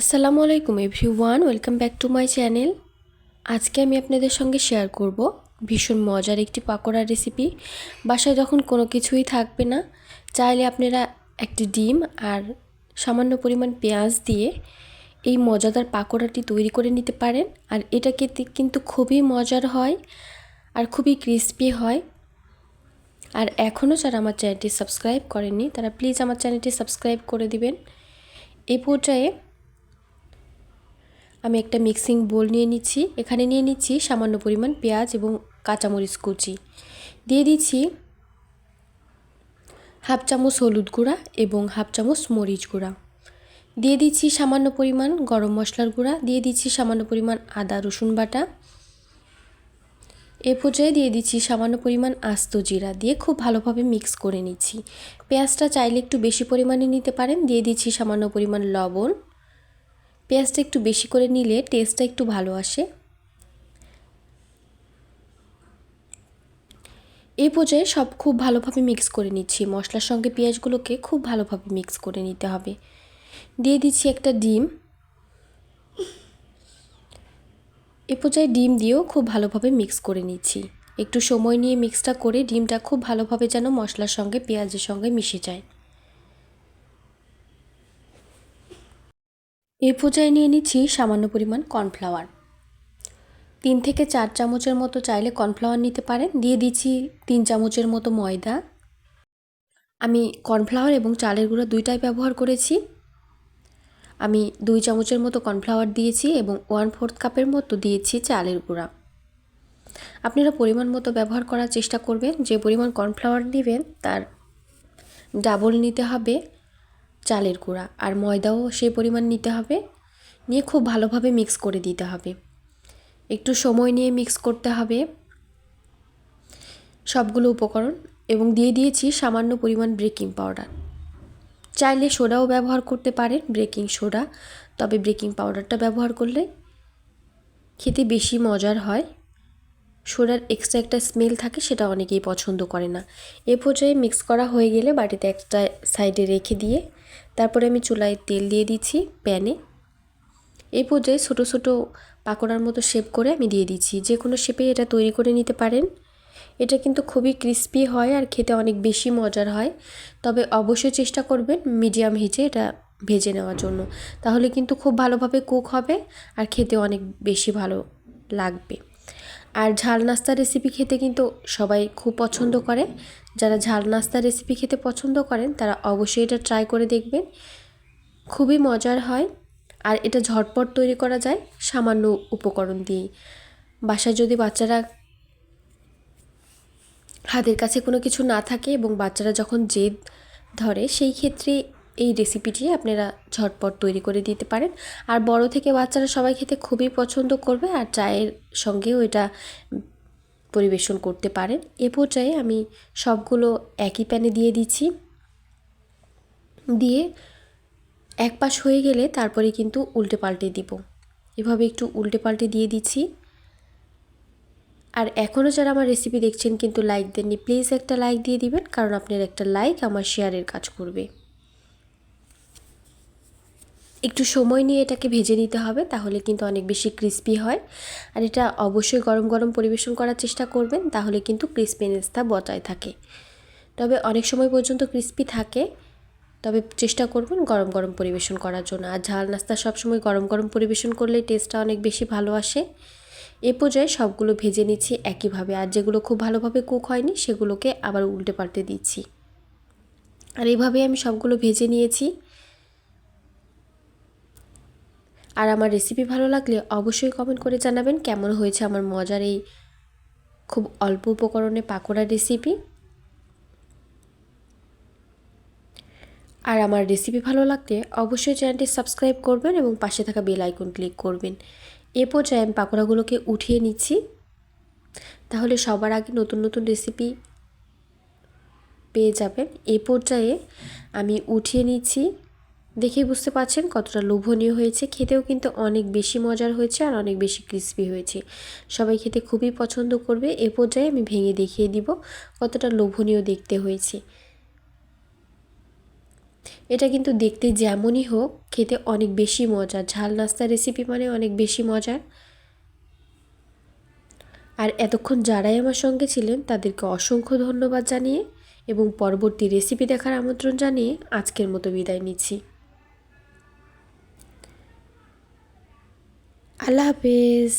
আসসালামু আলাইকুম everyone welcome back to my channel. আজকে আমি আপনাদের সঙ্গে শেয়ার করব ভীষণ মজার একটি পাকোড়ার রেসিপি। বাসায় যখন কোনো কিছুই থাকবে না, চাইলে আপনারা একটি ডিম আর সামান্য পরিমাণ পেঁয়াজ দিয়ে এই মজাদার পাকোড়াটি তৈরি করে নিতে পারেন। আর এটা খেতে কিন্তু খুবই মজার হয় আর খুবই ক্রিস্পি হয়। আর এখনও যারা আমার চ্যানেলটি সাবস্ক্রাইব করেননি, তারা প্লিজ আমার চ্যানেলটি সাবস্ক্রাইব করে দিবেন। এই পর্যায়ে আমি একটা মিক্সিং বোল নিয়ে নিচ্ছি। এখানে নিয়ে নিচ্ছি সামান্য পরিমাণ পেঁয়াজ এবং কাঁচামরিচ কুচি। দিয়ে দিচ্ছি হাফ চামচ হলুদ গুঁড়া এবং হাফ চামচ মরিচ গুঁড়া। দিয়ে দিচ্ছি সামান্য পরিমাণ গরম মশলার গুঁড়া। দিয়ে দিচ্ছি সামান্য পরিমাণ আদা, রসুন বাটা। এ পর্যায়ে দিয়ে দিচ্ছি সামান্য পরিমাণ আস্ত জিরা। দিয়ে খুব ভালোভাবে মিক্স করে নিচ্ছি। পেঁয়াজটা চাইলে একটু বেশি পরিমাণে নিতে পারেন। দিয়ে দিচ্ছি সামান্য পরিমাণ লবণ। পেঁয়াজটা একটু বেশি করে নিলে টেস্টটা একটু ভালো আসে। এই পর্যায়ে সব খুব ভালোভাবে মিক্স করে নিচ্ছি। মশলার সঙ্গে পেঁয়াজগুলোকে খুব ভালোভাবে মিক্স করে নিতে হবে। দিয়ে দিচ্ছি একটা ডিম। এ পর্যায়ে ডিম দিয়েও খুব ভালোভাবে মিক্স করে নিচ্ছি। একটু সময় নিয়ে মিক্সটা করে ডিমটা খুব ভালোভাবে যেন মশলার সঙ্গে পেঁয়াজের সঙ্গে মিশে যায়। এই পর্যায়ে নিয়ে নিচ্ছি সামান্য পরিমাণ কর্নফ্লাওয়ার। তিন থেকে চার চামচের মতো চাইলে কর্নফ্লাওয়ার নিতে পারেন। দিয়ে দিচ্ছি তিন চামচের মতো ময়দা। আমি কর্নফ্লাওয়ার এবং চালের গুঁড়ো দুইটাই ব্যবহার করেছি। আমি দুই চামচের মতো কর্নফ্লাওয়ার দিয়েছি এবং ওয়ান ফোর্থ কাপের মতো দিয়েছি চালের গুঁড়া। আপনারা পরিমাণ মতো ব্যবহার করার চেষ্টা করবেন। যে পরিমাণ কর্নফ্লাওয়ার নেবেন তার ডাবল নিতে হবে। চালের গুঁড়া আর ময়দাও সেই পরিমাণ নিতে হবে। নিয়ে খুব ভালোভাবে মিক্স করে দিতে হবে। একটু সময় নিয়ে মিক্স করতে হবে সবগুলো উপকরণ এবং দিয়ে দিয়েছি সামান্য পরিমাণ বেকিং পাউডার চাইলে সোডাও ব্যবহার করতে পারেন বেকিং সোডা তবে বেকিং পাউডারটা ব্যবহার করলে খেতে বেশি মজার হয়। সোডার এক্সট্রা একটা স্মেল থাকে সেটা অনেকেই পছন্দ করে না। এ পর্যায়ে মিক্স করা হয়ে গেলে বাটিতে একটা সাইডে রেখে দিয়ে তারপরে আমি চুলায় তেল দিয়ে দিচ্ছি প্যানে। এই পর্যায়ে ছোটো ছোটো পাকোড়ার মতো শেপ করে আমি দিয়ে দিচ্ছি। যে কোনো শেপে এটা তৈরি করে নিতে পারেন। এটা কিন্তু খুবই ক্রিস্পি হয় আর খেতে অনেক বেশি মজার হয়। তবে অবশ্যই চেষ্টা করবেন মিডিয়াম হিচে এটা ভেজে নেওয়ার জন্য। তাহলে কিন্তু খুব ভালোভাবে কুক হবে আর খেতে অনেক বেশি ভালো লাগবে। আর ঝাল নাস্তা রেসিপি খেতে কিন্তু সবাই খুব পছন্দ করে। যারা ঝাল নাস্তা রেসিপি খেতে পছন্দ করেন, তারা অবশ্যই এটা ট্রাই করে দেখবেন। খুবই মজার হয় আর এটা ঝটপট তৈরি করা যায় সামান্য উপকরণ দিয়েই। বাসায় যদি বাচ্চারা হাতের কাছে কোনো কিছু না থাকে এবং বাচ্চারা যখন জেদ ধরে, সেই ক্ষেত্রে এই রেসিপিটি আপনারা ঝটপট তৈরি করে দিতে পারেন। আর বড় থেকে বাচ্চারা সবাই খেতে খুবই পছন্দ করবে আর চায়ের সঙ্গেও এটা পরিবেশন করতে পারেন। এ পর্যায়ে আমি সবগুলো একই প্যানে দিয়ে দিচ্ছি। দিয়ে এক পাশ হয়ে গেলে তারপরে কিন্তু উল্টে পাল্টে দিব। এভাবে একটু উল্টে পাল্টে দিয়ে দিচ্ছি। আর এখনও যারা আমার রেসিপি দেখছেন কিন্তু লাইক দেননি প্লিজ একটা লাইক দিয়ে দিবেন, কারণ আপনার একটা লাইক আমার শেয়ারের কাজ করবে। একটু সময় নিয়ে এটাকে ভেজে নিতে হবে, তাহলে কিন্তু অনেক বেশি ক্রিস্পি হয়। আর এটা অবশ্যই গরম গরম পরিবেশন করার চেষ্টা করবেন, তাহলে কিন্তু ক্রিস্পিনেসটা বজায় থাকে। তবে অনেক সময় পর্যন্ত ক্রিস্পি থাকে, তবে চেষ্টা করবেন গরম গরম পরিবেশন করার জন্য। আর ঝাল নাস্তা সবসময় গরম গরম পরিবেশন করলে টেস্টটা অনেক বেশি ভালো আসে। এ পর্যায়ে সবগুলো ভেজে নিচ্ছি একইভাবে, আর যেগুলো খুব ভালোভাবে কুক হয়নি, সেগুলোকে আবার উল্টে পাল্টে দিচ্ছি। আর এইভাবে আমি সবগুলো ভেজে নিয়েছি। আর আমার রেসিপি ভালো লাগলে অবশ্যই কমেন্ট করে জানাবেন কেমন হয়েছে আমার মজার এই খুব অল্প উপকরণে পাকোড়া রেসিপি আর আমার রেসিপি ভালো লাগলে অবশ্যই চ্যানেলটি সাবস্ক্রাইব করবেন এবং পাশে থাকা বেল আইকন ক্লিক করবেন। এ পর্যায়ে আমি পাকোড়াগুলোকে উঠিয়ে নিচ্ছি। তাহলে সবার আগে নতুন নতুন রেসিপি পেয়ে যাবেন। এ পর্যায়ে আমি উঠিয়ে নিচ্ছি। দেখেই বুঝতে পারছেন কতটা লোভনীয় হয়েছে। খেতেও কিন্তু অনেক বেশি মজার হয়েছে আর অনেক বেশি ক্রিস্পি হয়েছে। সবাই খেতে খুবই পছন্দ করবে। এ পর্যায়ে আমি ভেঙে দেখিয়ে দিব কতটা লোভনীয় দেখতে হয়েছে। এটা কিন্তু দেখতে যেমনই হোক, খেতে অনেক বেশি মজা ঝাল নাস্তা রেসিপি মানে অনেক বেশি মজার। আর এতক্ষণ যারাই আমার সঙ্গে ছিলেন, তাদেরকে অসংখ্য ধন্যবাদ জানিয়ে এবং পরবর্তী রেসিপি দেখার আমন্ত্রণ জানিয়ে আজকের মতো বিদায় নিচ্ছি। আল্লাহ হাফেজ।